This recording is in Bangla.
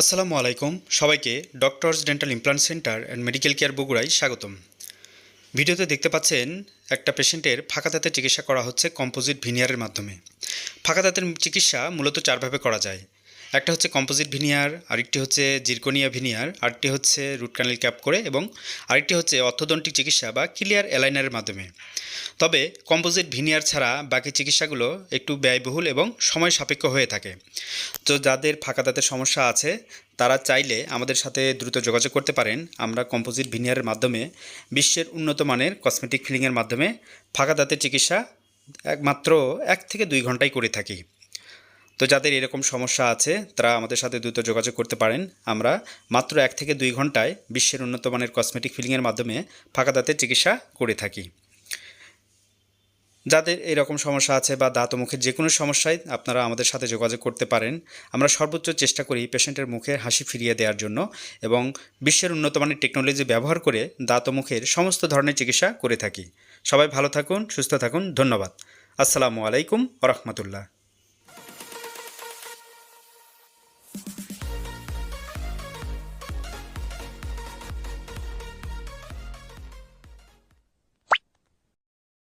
আসসালামু আলাইকুম, সবাইকে doctors dental implant centre and medical care বগুড়ায় স্বাগতম। ভিডিওতে দেখতে পাচ্ছেন, একটা পেশেন্টের ফাঁকা দাঁতের চিকিৎসা করা হচ্ছে কম্পোজিট ভিনিয়ারের মাধ্যমে। ফাঁকা দাঁতের চিকিৎসা মূলত চারভাবে করা যায়। একটা হচ্ছে কম্পোজিট ভিনিয়ার আরেকটি হচ্ছে জিরকোনিয়া ভিনিয়ার আরেকটি হচ্ছে রুট ক্যানেল ক্যাপ করে এবং আরেকটি হচ্ছে অর্থোদন্টিক চিকিৎসা বা ক্লিয়ার অ্যালাইনারের মাধ্যমে। তবে কম্পোজিট ভিনিয়ার ছাড়া বাকি চিকিৎসাগুলো একটু ব্যয়বহুল এবং সময় সাপেক্ষ হয়ে থাকে। তো যাদের ফাঁকা দাঁতের সমস্যা আছে, তারা চাইলে আমাদের সাথে দ্রুত যোগাযোগ করতে পারেন। আমরা কম্পোজিট ভিনিয়ারের মাধ্যমে বিশ্বের উন্নত মানের কসমেটিক ফিলিংয়ের মাধ্যমে ফাঁকা দাঁতের চিকিৎসা একমাত্র এক থেকে দুই ঘন্টায় করে থাকি। তো যাদের এরকম সমস্যা আছে, তারা আমাদের সাথে দ্রুত যোগাযোগ করতে পারেন। আমরা মাত্র এক থেকে দুই ঘন্টায় বিশ্বের উন্নত মানের কসমেটিক ফিলিংয়ের মাধ্যমে ফাঁকা দাঁতের চিকিৎসা করে থাকি। যাদের এরকম সমস্যা আছে বা দাঁত মুখের যে কোনো সমস্যায় আপনারা আমাদের সাথে যোগাযোগ করতে পারেন। আমরা সর্বোচ্চ চেষ্টা করি পেশেন্টের মুখে হাসি ফিরিয়ে দেওয়ার জন্য এবং বিশ্বের উন্নত মানের টেকনোলজি ব্যবহার করে দাঁত মুখের সমস্ত ধরনের চিকিৎসা করে থাকি। সবাই ভালো থাকুন, সুস্থ থাকুন, ধন্যবাদ। আসসালামু আলাইকুম রহমতুল্লাহ।